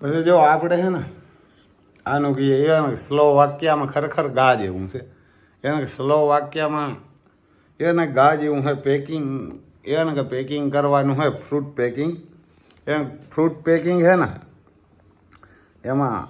પછી જો આપણે છે ને, આનું કહીએ, એને સ્લો વાક્યમાં ખરેખર ગા જેવું છે. એને સ્લો વાક્યમાં એને ગા જેવું હોય પેકિંગ, એને કે પેકિંગ કરવાનું હોય ફ્રૂટ પેકિંગ. એને ફ્રૂટ પેકિંગ છે ને, એમાં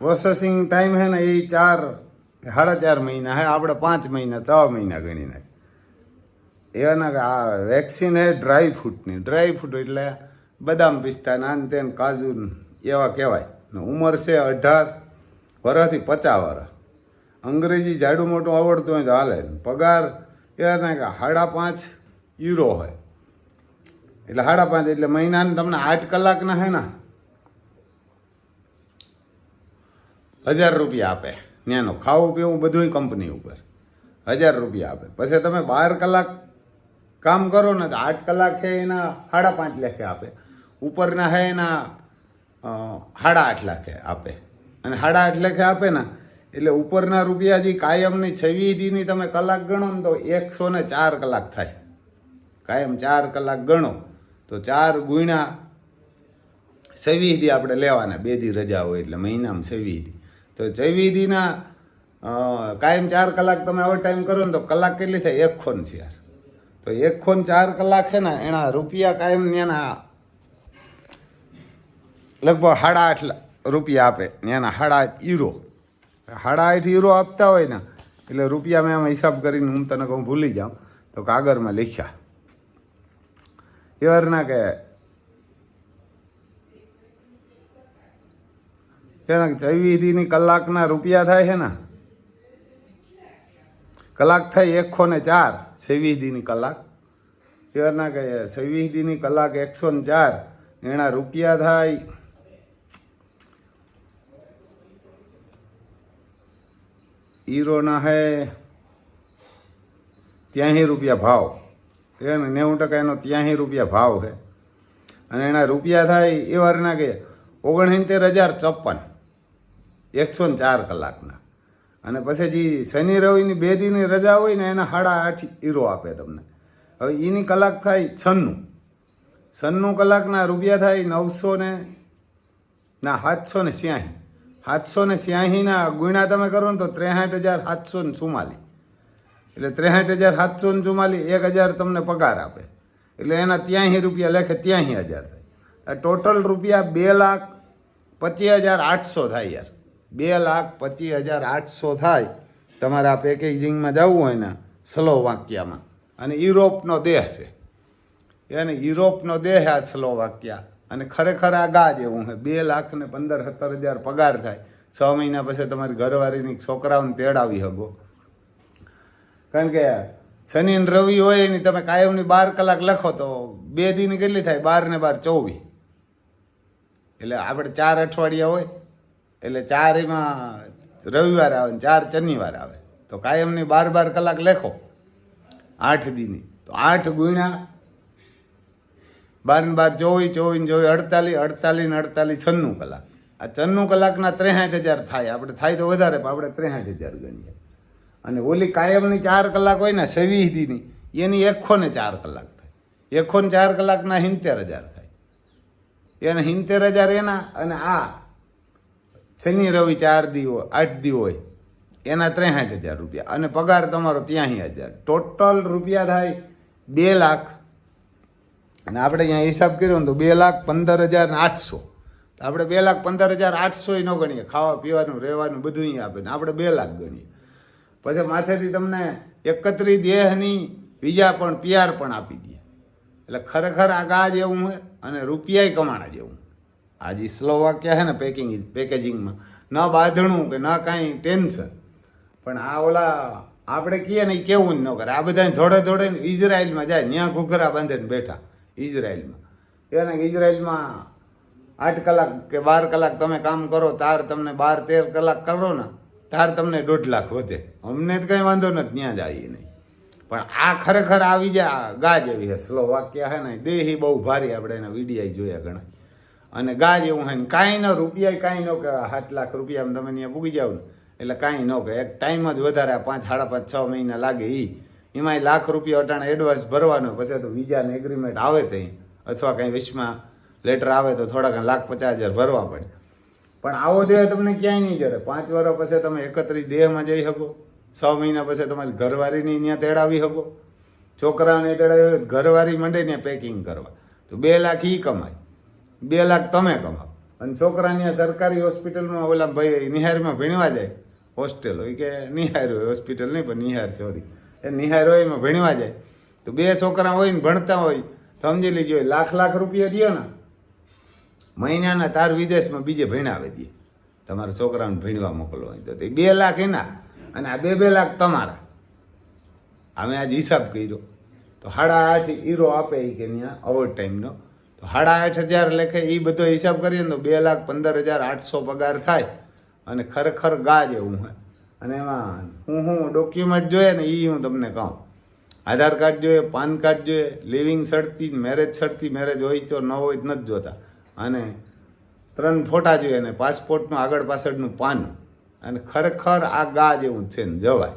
પ્રોસેસિંગ ટાઈમ છે ને એ ચાર, સાડા ચાર મહિના હે આપણે પાંચ મહિના, છ મહિના ગણી નાખીએ. એના આ વેક્સિન હે ડ્રાય ફ્રૂટની. ડ્રાય ફ્રૂટ એટલે બદામ પિસ્તા નાન તેન કાજુ એવા કહેવાય. ઉંમર છે અઢાર વર્ષથી પચાસ વર્ષ અંગ્રેજી જાડું મોટું આવડતું હોય તો હાલે પગાર એના કે સાડા પાંચ યુરો હોય. એટલે સાડા પાંચ એટલે મહિનાને તમને આઠ કલાકના હે ને? હજાર રૂપિયા આપે. ત્યાંનું ખાવું પીવું બધુંય કંપની ઉપર. હજાર રૂપિયા આપે. પછી તમે બાર કલાક કામ કરો ને તો આઠ કલાક છે એના સાડા પાંચ લેખે આપે. ઉપરના હે એના હાડા આઠ લાખે આપે. અને સાડા આઠ લાખે આપે ને, એટલે ઉપરના રૂપિયા જે કાયમની છવ્વીસ દીની તમે કલાક ગણો ને તો એકસો ને ચાર કલાક થાય. કાયમ ચાર કલાક ગણો, તો ચાર ગુણ્યા છવ્વીસ આપણે લેવાના, બે દી રજા હોય એટલે મહિનામાં છવ્વીસ દી. તો છવ્વીસ દીના કાયમ ચાર કલાક તમે ઓવર ટાઈમ કરો ને તો કલાક કેટલી થાય? એક ખોન છે યાર તો એક ખોન ચાર કલાક છે ને, એના રૂપિયા કાયમ એના લગભગ સાડા આઠ રૂપિયા આપે એના સાડા આઠ યુરો સાડા આઠ યુરો આપતા હોય ને, એટલે રૂપિયા મેં આમાં હિસાબ કરીને હું તને કહું, ભૂલી જાઉં. તો કાગળમાં લખ્યા. એવારના કે એના ચોવીસ દીની કલાકના રૂપિયા થાય છે ને, કલાક થાય એકસો ને ચાર છવ્વીસ દીની કલાક એવાના કે છવ્વીસ દીની કલાક એકસો ને ચાર, એના રૂપિયા થાય હીરોના હે ત્યાંસી રૂપિયા ભાવ. એને નેવું ટકા એનો ત્યાંસી રૂપિયા ભાવ છે અને એના રૂપિયા થાય એ વારના કે ઓગણસિત્તેર હજાર ચોપન એકસો ને ચાર કલાકના. અને પછી જે શનિ રવિની બે દીની રજા હોય ને એના સાડા આઠ હીરો આપે તમને. હવે એની કલાક થાય છન્નું. છન્નું કલાકના રૂપિયા થાય નવસો ને, ના, સાતસો ને સાતસો ને સ્યાસીના ગુણ્યા તમે કરો ને તો ત્રેસઠ હજાર સાતસો ને ચુમ્માલી એટલે ત્રેસઠ હજાર સાતસો ને ચુમ્માલી એક હજાર તમને પગાર આપે. એટલે એના ત્યાંસી રૂપિયા લેખે ત્યાંસી હજાર થાય. ટોટલ રૂપિયા બે લાખ પચીસ હજાર આઠસો થાય યાર. બે લાખ પચીસ હજાર આઠસો થાય. તમારે આ પેકેજિંગમાં જવું હોય ને સ્લો વાક્યામાં. અને યુરોપનો દેહ છે. એને યુરોપનો દેહ આ સ્લોવાક્યા અને ખરેખર આ ગા જેવું છે બે લાખ ને પંદર સત્તર હજાર પગાર થાય. છ મહિના પછી તમારી ઘરવાળીની છોકરાઓને તેડાવી શકો કારણ કે શનિ ને રવિ હોય એની તમે કાયમની બાર કલાક લખો તો બે દિન કેટલી થાય? બાર ને બાર ચોવીસ. એટલે આપણે ચાર અઠવાડિયા હોય. એટલે ચાર એમાં રવિવાર આવે ને ચાર શનિવાર આવે. તો કાયમની બાર બાર કલાક લેખો. આઠ દીની. તો આઠ ગુણ્યા બાર બાર ચોવીસ ચોવીસ જોઈ અડતાલીસ અડતાલીસ અડતાલીસ, છન્નું કલાક. આ છન્નું કલાકના ત્રેસાઠ હજાર થાય. આપણે થાય તો વધારે, પણ આપણે ત્રેસાઠ હજાર ગણીએ. અને ઓલી કાયમની ચાર કલાક હોય ને છવ્વીસ એની એકસો ને ચાર કલાક થાય. એકસો ને ચાર કલાકના સિત્તેર હજાર થાય. એને સિત્તેર હજાર એના, અને આ શનિ, રવિ ચાર દી હોય આઠ દી હોય, એના ત્રેસાઠ હજાર રૂપિયા. અને પગાર તમારો ત્યાંસી હજાર. ટોટલ રૂપિયા થાય બે લાખ અને આપણે અહીંયા હિસાબ કર્યો ને તો બે લાખ પંદર હજાર આઠસો. તો આપણે બે લાખ પંદર હજાર આઠસો ન ગણીએ. ખાવા પીવાનું, રહેવાનું બધું અહીંયા આપે ને આપણે બે લાખ ગણીએ. પછી માથેથી તમને એકત્રી દેહની બીજા પણ પીઆર પણ આપી દે. એટલે ખરેખર આ ગા જેવું હોય અને રૂપિયાય કમાણા જેવું. આ જે સ્લોવાક્યા છે ને પેકિંગ પેકેજિંગમાં ન બાંધણું કે ન કાંઈ ટેન્શન પણ આ ઓલા આપણે કહીએ ને કેવું જ ન કરે. આ બધા ધોડે ધોડે ઇઝરાયલમાં જાય ત્યાં ઘૂઘરા બાંધીને બેઠા. ઇઝરાયલમાં એને ઇઝરાયલમાં આઠ કલાક કે બાર કલાક તમે કામ કરો, તાર તમને બાર તેર કલાક કરો ને, તાર તમને દોઢ લાખ વધે. અમને તો કંઈ વાંધો નથી, ત્યાં જઈએ નહીં. પણ આ ખરેખર આવી જાય ગા જેવી છે સ્લો વાક્ય હે ને, દેહી બહુ ભારી આપણે એના વિડીયા જોયા ઘણા. અને ગા જેવું હોય ને, કાંઈ ન રૂપિયા કાંઈ ન કે સાત લાખ રૂપિયા તમે ત્યાં પૂગી જાવ ને. એટલે કાંઈ ન કે, એક ટાઈમ જ વધારે પાંચ, સાડા પાંચ, છ મહિના લાગે એ એમાંય લાખ રૂપિયા અટાણે એડવાન્સ ભરવાનો, પછી તો વિઝાને એગ્રીમેન્ટ આવે ત્યાં અથવા કંઈ વિશમાં લેટર આવે તો થોડાક લાખ પચાસ હજાર ભરવા પડે. પણ આવો દેહ તમને ક્યાંય નહીં જડે. પાંચ વર્ષ પછી તમે એકત્રીસ દેહમાં જઈ શકો. છ મહિના પછી તમારી ઘરવાળીની ત્યાં તેડાવી શકો. છોકરાને તેડાવી ઘરવાળી મંડે ને પેકિંગ કરવા. તો બે લાખ એ કમાય. બે લાખ તમે કમાઓ અને છોકરાને સરકારી હોસ્પિટલમાં ઓલા ભાઈ નિહારમાં ભીણવા જાય. હોસ્ટેલ. હોય કે નિહાર હોય, હોસ્પિટલ નહીં, પણ નિહાર ચોરી. એ નિહાર હોય એમાં ભણવા જાય. તો બે છોકરા હોય ને ભણતા હોય, સમજી લીજો લાખ લાખ રૂપિયા દો ને, મહિનાના તાર વિદેશમાં બીજે ભણાવે દે. તમારા છોકરાને ભણવા મોકલવા તો બે લાખ એના અને આ બે બે લાખ તમારા. અમે આજ હિસાબ કર્યો. તો સાડા આઠ હીરો આપે એ કે ઓવર ટાઈમનો તો સાડા આઠ હજાર લેખે એ બધો હિસાબ કરીએ ને તો બે લાખ પંદર હજાર આઠસો પગાર થાય. અને ખરેખર ગા જેવું હોય અને એમાં હું હું ડોક્યુમેન્ટ જોઈએ ને એ હું તમને કહું. આધાર કાર્ડ જોઈએ, પાન કાર્ડ જોઈએ લિવિંગ સડતી મેરેજ સડતી મેરેજ હોય તો, ન હોય તો નથી જોતા. અને ત્રણ ફોટા જોઈએ અને પાસપોર્ટનું આગળ પાછળનું પાન. અને ખરેખર આ ગા જેવું છે ને, જવાય.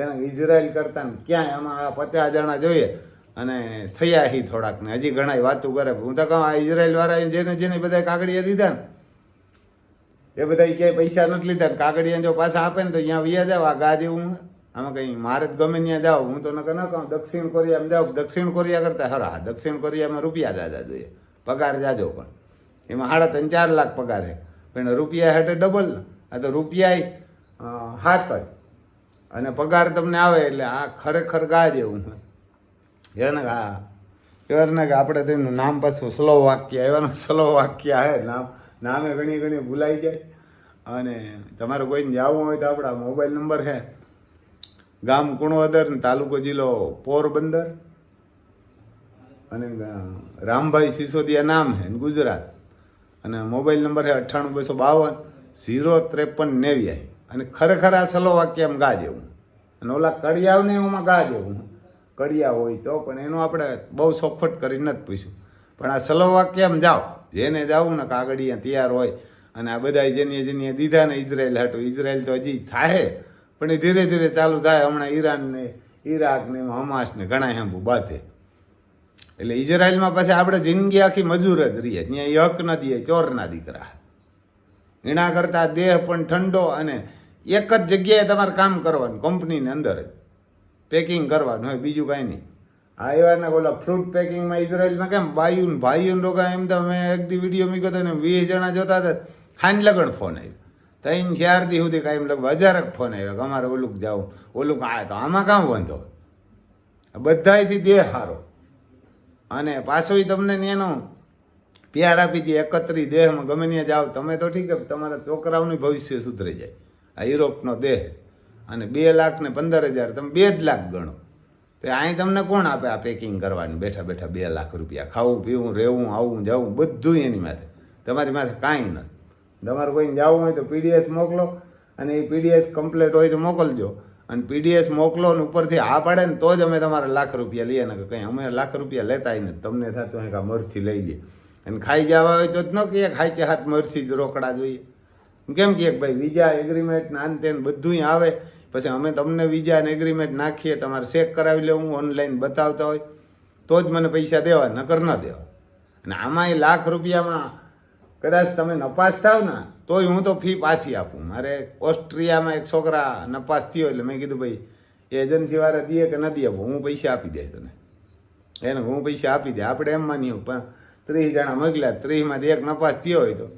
એને ઇઝરાયલ કરતા ને ક્યાંય આમાં આ પચાસ જણા જોઈએ. અને થયા હી થોડાક ને, હજી ઘણા વાતો કરે. હું તો કહું, આ ઇઝરાયલવાળા જેને જેને બધા કાગળિયા દીધા ને એ બધા ક્યાંય પૈસા નથી લીધા ને કાગળિયા જો પાછા આપે ને તો અહીંયા વ્યા જાવ, આ ગા જેવું. આમાં કંઈ મારે જ ગમે ત્યાં જાઓ હું તો નકર ન કહું, દક્ષિણ કોરિયામાં જાઓ દક્ષિણ કોરિયા કરતા હરા દક્ષિણ કોરિયામાં રૂપિયા જાજા જોઈએ. પગાર જાજો પણ. એમાં સાડા ત્રણ, ચાર લાખ પગાર છે. પણ રૂપિયા હેઠે ડબલ ને આ તો રૂપિયા હાથ જ. અને પગાર તમને આવે એટલે આ ખરેખર ગા જેવું ને હા આ એવાને કે આપણે તેનું નામ પાછું સ્લો વાક્ય, એવાનું સ્લો વાક્ય હે નામ, નામે ઘણી ઘણી ભૂલાઈ જાય. અને તમારે કોઈને જવું હોય તો આપણા મોબાઈલ નંબર છે. ગામ કુણવદર ને તાલુકો જિલ્લો પોરબંદર. અને રામભાઈ સિસોદિયા નામ છે ગુજરાત. અને મોબાઈલ નંબર છે અઠ્ઠાણું બસો બાવન, ઝીરો ત્રેપન નેવ્યાય અને ખરેખર આ સલો વાક્ય એમ ગા જેવું. અને ઓલા કડિયાવ ને એમાં ગા જેવું. કડિયા હોય તો પણ એનું આપણે બહુ સોફટ કરીને નથી પૂછ્યું. પણ આ સલો વાક્ય એમ જાઓ. જેને જાવું ને કાગડિયા તૈયાર હોય અને આ બધા જેની જેની દીધા ને ઇઝરાયલ હાટું. ઇઝરાયલ તો હજી થાય, પણ એ ધીરે ધીરે ચાલુ થાય. હમણાં ઈરાનને ઈરાકને હમાસને ઘણા હેમ્બુ બાંધે. એટલે ઇઝરાયલમાં પાછા આપણે જિંદગી આખી મજૂર જ રહીએ ત્યાં એ હક ન દે ચોરના દીકરા. એના કરતાં દેહ પણ ઠંડો અને એક જ જગ્યાએ તમારે કામ કરવાનું, કંપનીની અંદર જ. પેકિંગ કરવાનું હોય, બીજું કાંઈ નહીં. આ એવાના બોલા ફ્રૂટ પેકિંગમાં ઇઝરાયલમાં કેમ બાયુન, ભાઈઓને લોકો એમ તો મેં એક દી વીડિયો મૂક્યો હતો ને વીસ જણા જોતા હતા. હાન લગડ ફોન આવ્યો. ત્રણ ચાર દી સુધી કાંઈ લગભગ હજારક ફોન આવ્યો કે અમારે ઓલુક જાવું ઓલુક આ તો આમાં કામ વાંધો? બધાયથી દેહ હારો. અને પાછો તમને એનો પ્યાર આપી દે, એકત્રી દેહમાં ગમે ત્યાં જાઓ, તમે તો ઠીક તમારા છોકરાઓનું ભવિષ્ય સુધરી જાય. આ યુરોપનો દેહ. અને બે લાખ ને પંદર હજાર, તમે બે જ લાખ ગણો. તો અહીં તમને કોણ આપે આ પેકિંગ કરવાની? બેઠા બેઠા બે લાખ રૂપિયા. ખાવું, પીવું, રહેવું, આવવું, જવું, બધું એની માથે. તમારી માથે કાંઈ નથી. તમારે કોઈને જવું હોય તો પીડીએસ મોકલો અને એ પીડીએસ કમ્પ્લેટ હોય તો મોકલજો. અને પીડીએસ મોકલો ને ઉપરથી આ પાડે ને તો જ અમે તમારા લાખ રૂપિયા લઈએ ને કંઈ અમે લાખ રૂપિયા લેતા નથી. તમને થતું હોય કે મરથી લઈ લઈએ અને ખાઈ જવા હોય તો જ ન કહીએ, ખાઈ કે હાથ મરથી જ રોકડા જોઈએ. કેમ કે ભાઈ વિઝા એગ્રીમેન્ટ ને આન તેન બધું આવે, પછી અમે તમને વિઝા ને એગ્રીમેન્ટ નાખીએ, તમારે ચેક કરાવી લેવું ઓનલાઈન બતાવતા હોય, તો જ મને પૈસા દેવા, નકર ન દેવા. અને આમાં એ લાખ રૂપિયામાં કદાચ તમે નપાસ થાવ ને, તોય હું તો ફી પાછી આપું. મારે ઓસ્ટ્રિયામાં એક છોકરા નપાસ થયો એટલે મેં કીધું, ભાઈ એજન્સી વાળા દે કે નથી દે હું પૈસા આપી દે તને. એને હું પૈસા આપી દે. આપણે એમ માનીએ, પણ ત્રીસ જણા મોકલ્યા, ત્રીસમાંથી એક નપાસ થયો હોય તો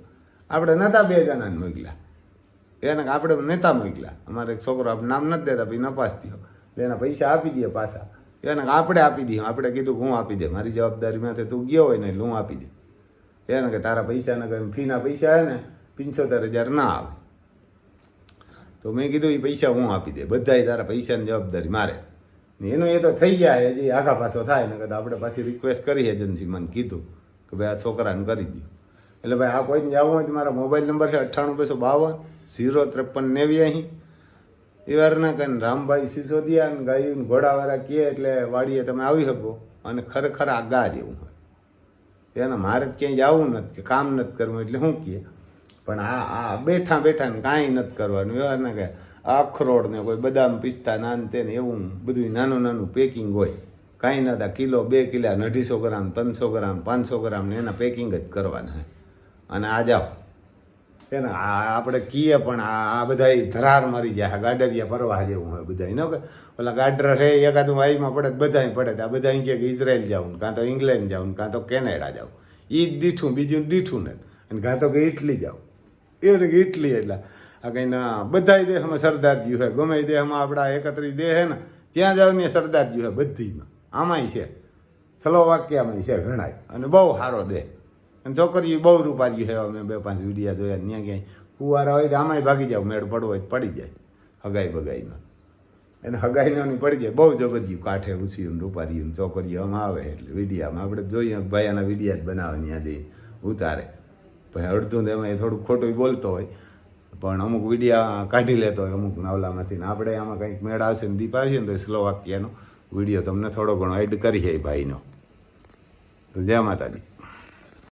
આપણે નતા બે જણાને મોકલ્યા. એને આપણે નેતા મોકલ્યા. અમારે એક છોકરો આપણે નામ નથી દેતા, ભાઈ, નપાસ થયો. એના પૈસા આપી દે પાછા. એને આપણે આપી દઈએ. આપણે કીધું હું આપી દે. મારી જવાબદારીમાંથી તું ગયો હોય ને એટલે હું આપી દે. એને કે તારા પૈસાના કંઈ ફીના પૈસા આવે ને, પંચોતેર હજાર ના આવે. તો મેં કીધું એ પૈસા હું આપી દે? બધાય તારા પૈસાની જવાબદારી મારે. એનો એ તો થઈ જાય હજી આગા પાછો થાય ને, કદાચ આપણે પાછી રિક્વેસ્ટ કરી એજન્સી મને કીધું કે ભાઈ આ છોકરાને કરી દો એટલે ભાઈ આ કોઈને જવું હોય તો મારા મોબાઈલ નંબર છે અઠ્ઠાણું બસો બાવન, ઝીરો ત્રેપન નેવ્યાસી એ વારના કઈ રામભાઈ સિસોદિયા ને ગાયું ઘોડાવાળા કહે એટલે વાડીએ તમે આવી શકો અને ખરેખર આ ગા જેવું હોય. એને મારે ક્યાંય જવું નથી કે કામ નથી કરવું એટલે શું કહે પણ આ આ બેઠા બેઠા ને કાંઈ નથી કરવાનું. એવા ને કે અખરોડ ને કોઈ બદામ પિસ્તા નાન તે ને એવું બધું નાનું નાનું પેકિંગ હોય. કાંઈ નતા કિલો બે કિલા અઢીસો ગ્રામ, ત્રણસો ગ્રામ, પાંચસો ગ્રામ ને એના પેકિંગ જ કરવાના અને આ જાઓ. એને આપણે કીએ પણ આ બધા ધરાર મારી જાય. ગાડરિયા પરવા જેવું હોય બધા ન કે ઓલા ગાડર હે, એકાદું વાઈમાં પડે બધા પડે. આ બધા કે ઇઝરાયલ જાઉં કાં તો ઇંગ્લેન્ડ જાઉં કાં તો કેનેડા જાઉં. એ જ દીઠું, બીજું દીઠું ને અને કાં તો કે ઇટલી જાઉં. એ કે ઇટલી એટલે આ કંઈ ના બધા દેહમાં સરદારજી હોય. ગમે દેહમાં આપણા એકત્રી દેહ હે ને, ત્યાં જાવ ને સરદારજી હોય બધીમાં આમાંય છે. સ્લોવાક્યામાંય છે ઘણાય. અને બહુ સારો દેહ. અને છોકરીઓ બહુ રૂપારી છે. અમે બે પાંચ વિડીયા જોયા ત્યાં ક્યાંય કુવારા હોય તો આમાંય ભાગી જાવ મેળ પડવો હોય પડી જાય હગાઈ બગાઈમાં એને હગાઈની પડી જાય. બહુ જબરજ્યું કાંઠે ઉછીયું રૂપારીયું ચોકરીઓ આમાં આવે એટલે વિડીયામાં આપણે જોઈએ. ભાઈ વિડીયા જ બનાવે ત્યાં જઈને ઉતારે. પછી અડધું એમાં એ થોડુંક ખોટું બોલતો હોય. પણ અમુક વિડીયા કાઢી લેતો હોય અમુક નાવલામાંથી. ને આપણે આમાં કંઈક મેળ આવશે ને દીપ આવશે ને તો સ્લો વાક્યનો વીડિયો તમને થોડો ઘણો એડ કરીએ એ ભાઈનો. તો જય માતાજી.